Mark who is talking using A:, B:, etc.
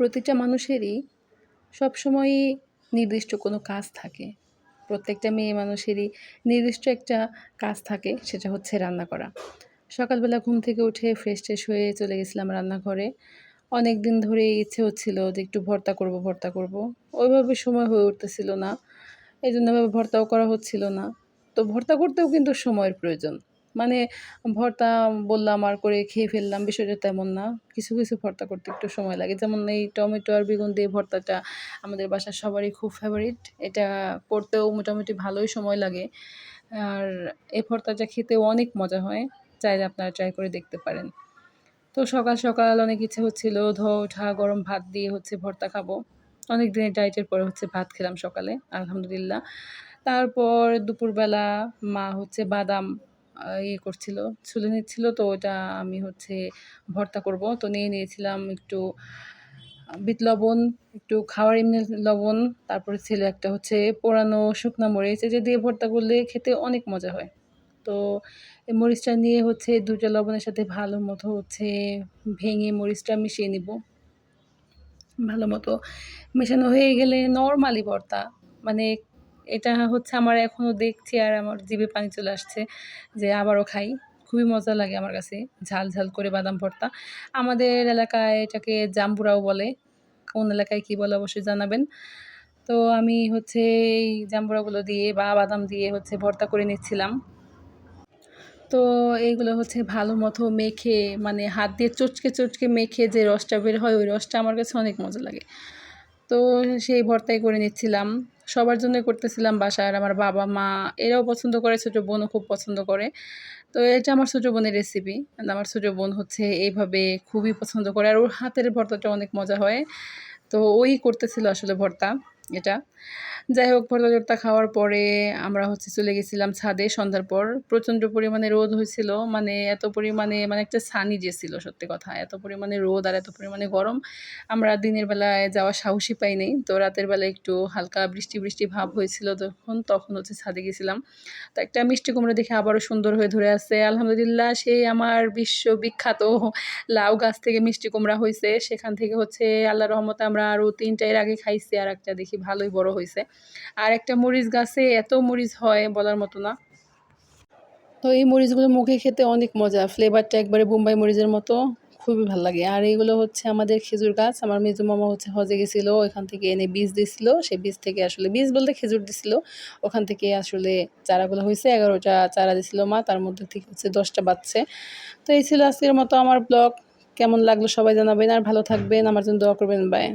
A: প্রতিটা মানুষেরই সবসময়ই নির্দিষ্ট কোনো কাজ থাকে। প্রত্যেকটা মেয়ে মানুষেরই নির্দিষ্ট একটা কাজ থাকে, সেটা হচ্ছে রান্না করা। সকালবেলা ঘুম থেকে উঠে ফ্রেশ ট্রেশ হয়ে চলে গেছিলাম রান্নাঘরে। অনেক দিন ধরে ইচ্ছে হচ্ছিল যে একটু ভর্তা করব ভর্তা করব। ওইভাবে সময় হয়ে উঠতেছিল না। এই জন্য এভাবে ভর্তাও করা হচ্ছিল না। তো ভর্তা করতেও কিন্তু সময়ের প্রয়োজন। মানে ভর্তা বললাম আর করে খেয়ে ফেললাম, বিষয়টা তেমন না। কিছু কিছু ভর্তা করতে একটু সময় লাগে। যেমন এই টমেটো আর বেগুন দিয়ে ভর্তাটা আমাদের বাসার সবারই খুব ফেভারিট এটা করতেও মোটামুটি ভালোই সময় লাগে। আর এই ভর্তাটা খেতেও অনেক মজা হয়। চাইলে আপনারা ট্রাই করে দেখতে পারেন। তো সকাল সকাল অনেক ইচ্ছে হচ্ছিল ধো ওঠা গরম ভাত দিয়ে হচ্ছে ভর্তা খাব। অনেক দিনের ডায়েটের পরে হচ্ছে ভাত খেলাম সকালে, আলহামদুলিল্লাহ। তারপর দুপুরবেলা মা হচ্ছে বাদাম ইয়ে করছিল, ছুলে নিচ্ছিল। তো ওটা আমি হচ্ছে ভর্তা করব। তো নিয়ে নিয়েছিলাম একটু বিট লবণ, একটু খাওয়ার এমনি লবণ, তারপরে ছিল একটা হচ্ছে পোড়ানো শুকনা মরিচ। যে দিয়ে ভর্তা করলে খেতে অনেক মজা হয়। তো এই মরিচটা নিয়ে হচ্ছে দুটা লবণের সাথে ভালো মতো হচ্ছে ভেঙে মরিচটা মিশিয়ে নিব। ভালো মতো মেশানো হয়ে গেলে নর্মালি ভর্তা মানে এটা হচ্ছে আমার এখনও দেখছি আর আমার জিভে পানি চলে আসছে যে আবারও খাই। খুবই মজা লাগে আমার কাছে ঝাল ঝাল করে বাদাম ভর্তা। আমাদের এলাকায় এটাকে জাম্বুরাও বলে। কোন এলাকায় কী বলে অবশ্যই জানাবেন। তো আমি হচ্ছে এই জাম্বুরাগুলো দিয়ে বা বাদাম দিয়ে হচ্ছে ভর্তা করে নিচ্ছিলাম। তো এইগুলো হচ্ছে ভালো মতো মেখে মানে হাত দিয়ে চটকে চটকে মেখে যে রসটা বের হয়, ওই রসটা আমার কাছে অনেক মজা লাগে। তো সেই ভর্তাই করে নিচ্ছিলাম। সবার জন্যই করতেছিলাম বাসায়। আর আমার বাবা, মা, এরাও পছন্দ করে, ছোটো বোনও খুব পছন্দ করে। তো এটা আমার ছোটো বোনের রেসিপি আমার ছোটো বোন হচ্ছে এইভাবে খুবই পছন্দ করে। আর ওর হাতের ভর্তাটা অনেক মজা হয়। তো ওই করতেছিল আসলে ভর্তা। এটা। যাই হোক ভর্তা টর্তা খাওয়ার পরে আমরা হচ্ছে চলে গেছিলাম ছাদে। সন্ধ্যার পর প্রচণ্ড পরিমাণে রোদ হয়েছিল। মানে এত পরিমাণে মানে একটা সানি যে ছিল, সত্যি কথা। এত পরিমাণে রোদ আর এত পরিমাণে গরম। আমরা দিনের বেলায় যাওয়া সাহসই পাই নাই। তো রাতের বেলা একটু হালকা বৃষ্টি বৃষ্টি ভাব হয়েছিল তখন তখন হচ্ছে ছাদে গেছিলাম। তো একটা মিষ্টি কুমড়ো দেখে আবারও সুন্দর হয়ে ধরে আসছে। আলহামদুলিল্লাহ সেই আমার বিশ্ব বিখ্যাত লাউ গাছ থেকে মিষ্টি কুমড়া হয়েছে। সেখান থেকে হচ্ছে আল্লাহ রহমতে আমরা আরও তিনটা এর আগে খাইছি, আর একটা দেখি ভালোই বড় হয়েছে আর একটা মরিচ গাছে এত মরিচ হয় বলার মতো না। তো এই মরিচগুলো মুখে খেতে অনেক মজা। ফ্লেভারটা একবারে বোম্বাই মরিচের মতো খুবই ভালো লাগে। আর এইগুলো হচ্ছে আমাদের খেজুর গাছ। আমার মেজু মামা হচ্ছে হজে গেছিল ওখান থেকে এনে বীজ দিছিল। সেই বীজ থেকে আসলে বীজ বলতে খেজুর দিছিল। ওখান থেকে আসলে চারাগুলো হয়েছে এগারোটা চারা দিছিল মা, তার মধ্যে থেকে হচ্ছে দশটা বাচ্চে তো এই ছিল আজকের মতো আমার ব্লগ। কেমন লাগল সবাই জানাবেন। আর ভালো থাকবেন। আমার জন্য দোয়া করবেন। বাই।